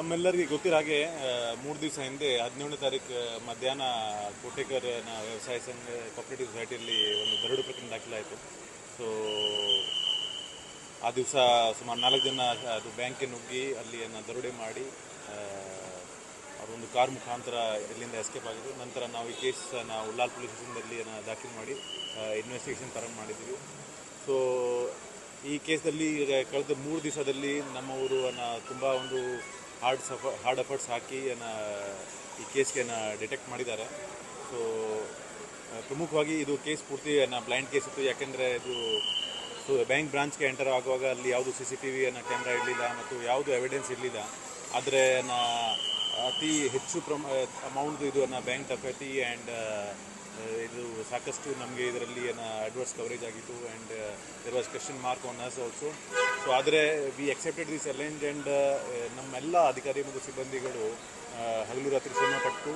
ನಮ್ಮೆಲ್ಲರಿಗೆ ಗೊತ್ತಿರೋ ಹಾಗೆ ಮೂರು ದಿವಸ ಹಿಂದೆ, ಹದಿನೇಳನೇ ತಾರೀಕು ಮಧ್ಯಾಹ್ನ ಕೋಟೇಕರ್ ವ್ಯವಸಾಯ ಸಂಘ ಕೋಪರೇಟಿವ್ ಸೊಸೈಟಿಯಲ್ಲಿ ಒಂದು ದರೋಡೆ ಪ್ರಕರಣ ದಾಖಲಾಯಿತು. ಸೊ ಆ ದಿವಸ ಸುಮಾರು ನಾಲ್ಕು ಜನ, ಅದು ಬ್ಯಾಂಕಿಗೆ ನುಗ್ಗಿ ಅಲ್ಲಿ ಏನು ದರೋಡೆ ಮಾಡಿ ಅವರೊಂದು ಕಾರ್ ಮುಖಾಂತರ ಇಲ್ಲಿಂದ ಎಸ್ಕೇಪ್ ಆಗಿದ್ರು ನಂತರ ನಾವು ಈ ಕೇಸ್ ನಾವು ಉಲ್ಲಾಲ್ ಪೊಲೀಸ್ ಸ್ಟೇಷನ್ದಲ್ಲಿ ದಾಖಲು ಮಾಡಿ ಇನ್ವೆಸ್ಟಿಗೇಷನ್ ಪ್ರಾರಂಭ ಮಾಡಿದ್ವಿ. ಸೊ ಈ ಕೇಸಲ್ಲಿ ಕಳೆದ ಮೂರು ದಿವಸದಲ್ಲಿ ನಮ್ಮ ಊರು ತುಂಬ ಒಂದು ಹಾರ್ಡ್ ಸಫ ಹಾರ್ಡ್ ಎಫರ್ಟ್ಸ್ ಹಾಕಿ ಏನ, ಈ ಕೇಸ್ಗೆ ಡಿಟೆಕ್ಟ್ ಮಾಡಿದ್ದಾರೆ. ಸೊ ಪ್ರಮುಖವಾಗಿ ಇದು ಕೇಸ್ ಪೂರ್ತಿ ಬ್ಲೈಂಡ್ ಕೇಸ್ ಇತ್ತು. ಯಾಕೆಂದರೆ ಇದು ಸೊ ಬ್ಯಾಂಕ್ ಬ್ರಾಂಚ್ಗೆ ಎಂಟರ್ ಆಗುವಾಗ ಅಲ್ಲಿ ಯಾವುದು ಸಿ ಸಿ ಟಿ ವಿ ಏನೋ ಕ್ಯಾಮ್ರಾ ಇರಲಿಲ್ಲ ಮತ್ತು ಯಾವುದು ಎವಿಡೆನ್ಸ್ ಇರಲಿಲ್ಲ. ಆದರೆ ಅತಿ ಹೆಚ್ಚು ಪ್ರಮ ಅಮೌಂಟ್ ಇದು ಬ್ಯಾಂಕ್ ಡಕೈತಿ ಆ್ಯಂಡ್ ಇದು ಸಾಕಷ್ಟು ನಮಗೆ ಇದರಲ್ಲಿ ಅಡ್ವರ್ಸ್ ಕವರೇಜ್ ಆಗಿತ್ತು and there was question mark on us also so ಆದರೆ we accepted the challenge and ನಮ್ಮೆಲ್ಲ ಅಧಿಕಾರಿ ಮತ್ತು ಸಿಬ್ಬಂದಿಗಳು ಹಗಲು ರಾತ್ರಿ ಶ್ರಮ ಪಟ್ಟು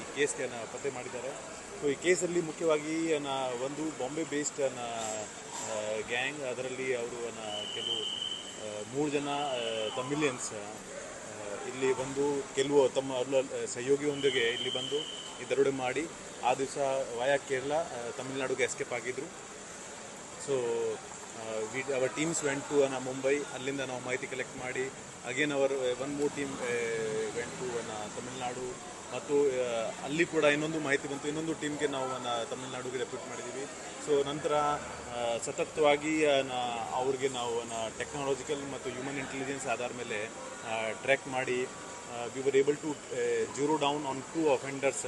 ಈ ಕೇಸ್ಗೆ ಪತ್ತೆ ಮಾಡಿದ್ದಾರೆ. ಸೊ ಈ ಕೇಸಲ್ಲಿ ಮುಖ್ಯವಾಗಿ ನಾ ಒಂದು ಬಾಂಬೆ ಬೇಸ್ಡ್ ಗ್ಯಾಂಗ್ ಅದರಲ್ಲಿ ಅವರು ಕೆಲವು ಮೂರು ಜನ ತಮಿಲಿಯನ್ಸ್ ಇಲ್ಲಿ ಬಂದು ಕೆಲವು ತಮ್ಮ ಸಹಯೋಗಿಯೊಂದಿಗೆ ಇಲ್ಲಿ ಬಂದು ಈ ದರೋಡೆ ಮಾಡಿ ಆ ದಿವಸ ವಯಾ ಕೇರಳ ತಮಿಳುನಾಡುಗೆ ಎಸ್ಕೇಪ್ ಆಗಿದ್ರು. So we our teams went to ಅನ್ನ ಮುಂಬೈ ಅಲ್ಲಿಂದ ನಾವು ಮಾಹಿತಿ ಕಲೆಕ್ಟ್ ಮಾಡಿ again our one more team went to ಅನ್ನ ತಮಿಳುನಾಡು ಮತ್ತು ಆ, ಅಲ್ಲಿ ಕೂಡ ಇನ್ನೊಂದು ಮಾಹಿತಿ ಬಂತು. ಇನ್ನೊಂದು ಟೀಮ್ಗೆ ನಾವು ತಮಿಳುನಾಡುಗೆ ರೆಪ್ಯೂಟ್ ಮಾಡಿದ್ದೀವಿ ಸೊ ನಂತರ ಆ, ಸತತವಾಗಿ ಅನ್ನ ಅವ್ರಿಗೆ ನಾವು ನ ಟೆಕ್ನಾಲಜಿಕಲ್ ಮತ್ತು ಹ್ಯೂಮನ್ ಇಂಟೆಲಿಜೆನ್ಸ್ ಆಧಾರ ಮೇಲೆ ಟ್ರ್ಯಾಕ್ ಮಾಡಿ we were able to zero down on to offenders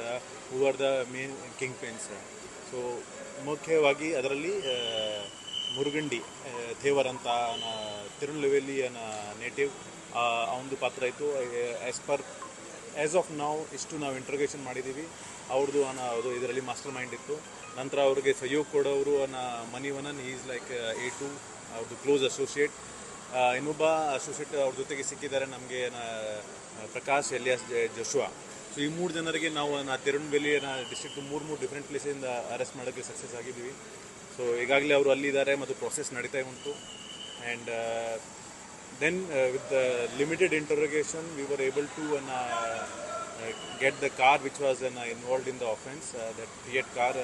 who are the main kingpins so ಮುಖ್ಯವಾಗಿ ಅದರಲ್ಲಿ ಮುರುಗಂಡಿ ಥೇವರ್ ಅಂತ ತಿರುಳುವೆಲಿ ನೇಟಿವ್ ಅವನದು ಪಾತ್ರ ಇತ್ತು. ಆ್ಯಸ್ ಪರ್ ಆ್ಯಸ್ ಆಫ್ ನಾವು ಇಷ್ಟು ನಾವು ಇಂಟ್ರಗೇಷನ್ ಮಾಡಿದ್ದೀವಿ. ಅವ್ರದ್ದು ಅದು ಇದರಲ್ಲಿ ಮಾಸ್ಟರ್ ಮೈಂಡ್ ಇತ್ತು. ನಂತರ ಅವ್ರಿಗೆ ಸಹಯೋಗ ಕೊಡೋರು ಅನ್ನ Manivannan is like a to ಅವ್ರದ್ದು ಕ್ಲೋಸ್ ಅಸೋಸಿಯೇಟ್ ಇನ್ನೊಬ್ಬ ಅಸೋಸಿಯೇಟ್ ಅವ್ರ ಜೊತೆಗೆ ಸಿಕ್ಕಿದ್ದಾರೆ, ನಮಗೆ ಪ್ರಕಾಶ್ ಎಲಿಯಾಸ್ ಜಶುವಾ. ಸೊ ಈ ಮೂರು ಜನರಿಗೆ ನಾವು ನಾ ತಿರುಣಬೆಲಿ ಡಿಸ್ಟ್ರಿಕ್ಟ್ ಮೂರು ಮೂರು ಡಿಫ್ರೆಂಟ್ ಪ್ಲೇಸಿಂದ ಅರೆಸ್ಟ್ ಮಾಡೋಕ್ಕೆ ಸಕ್ಸಸ್ ಆಗಿದ್ದೀವಿ. ಸೊ ಈಗಾಗಲೇ ಅವರು ಅಲ್ಲಿದ್ದಾರೆ ಮತ್ತು ಪ್ರೊಸೆಸ್ ನಡೀತಾ ಉಂಟು. And then with the limited interrogation we were able to on get the car which was on involved in the offence that Fiat car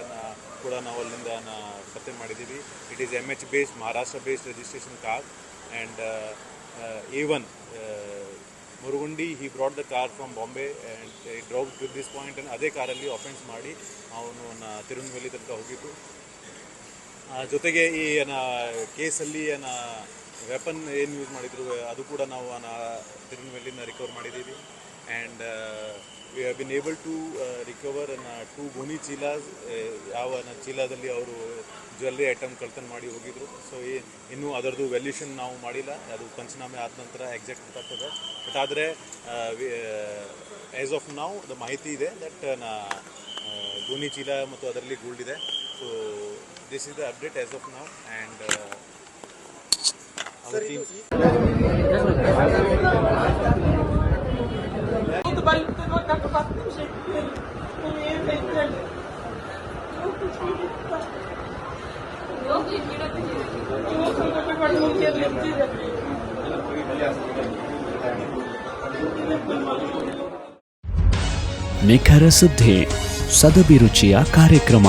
ಕೂಡ ನಾವು ಅಲ್ಲಿಂದ ಅನ್ನ ಪತ್ತೆ ಮಾಡಿದ್ದೀವಿ. It is M H based Maharashtra based registration car and one Murugundi he brought the car from Bombay and drove to this point ಅದೇ ಕಾರಲ್ಲಿ offence ಮಾಡಿ ಅವನು ತಿರುನ್ವೆಲಿ ತನಕ ಹೋಗಿದ್ದು. ಜೊತೆಗೆ ಈ, ಏನ, ಕೇಸಲ್ಲಿ, ಏನ ವೆಪನ್ ಏನು ಯೂಸ್ ಮಾಡಿದ್ರು, ಅದು ಕೂಡ ನಾವು ತಿರುಗಿನ ತಿರುನ್ವೆಲ್ಲಿನ ರಿಕವರ್ ಮಾಡಿದ್ದೀವಿ. And we have been able to recover two gunny ಚೀಲ ಯಾವ ಚೀಲಾದಲ್ಲಿ ಅವರು ಜ್ಯುವೆಲ್ಲರಿ ಐಟಮ್ ಕಳ್ತನ ಮಾಡಿ ಹೋಗಿದ್ರು. ಸೊ ಇನ್ನೂ ಅದರದ್ದು ವ್ಯಾಲ್ಯೂಷನ್ ನಾವು ಮಾಡಿಲ್ಲ. ಅದು ಪಂಚನಾಮೆ ಆದ ನಂತರ ಎಕ್ಸಾಕ್ಟ್ ಗೊತ್ತಾಗ್ತದೆ. ಬಟ್ ಆದರೆ ಆ್ಯಸ್ ಆಫ್ ನಾವು ದ ಮಾಹಿತಿ ಇದೆ. ದಟ್ ನಾ ಗೋನಿ ಚೀಲ ಮತ್ತು ಅದರಲ್ಲಿ ಗೋಲ್ಡ್ ಇದೆ. So this is the update as of ನಾವು ಆ್ಯಂಡ್ ಅವರ್ ಟೀಮ್ಸ್ ಒಂದು ಬೈಕ್ ಕಟ್ಟು ಹತ್ತು ನಿಮಿಷ ಏನು ಬೈಕ್ ನಿಖರ ಸುದ್ದಿ ಸದಭಿರುಚಿಯ ಕಾರ್ಯಕ್ರಮ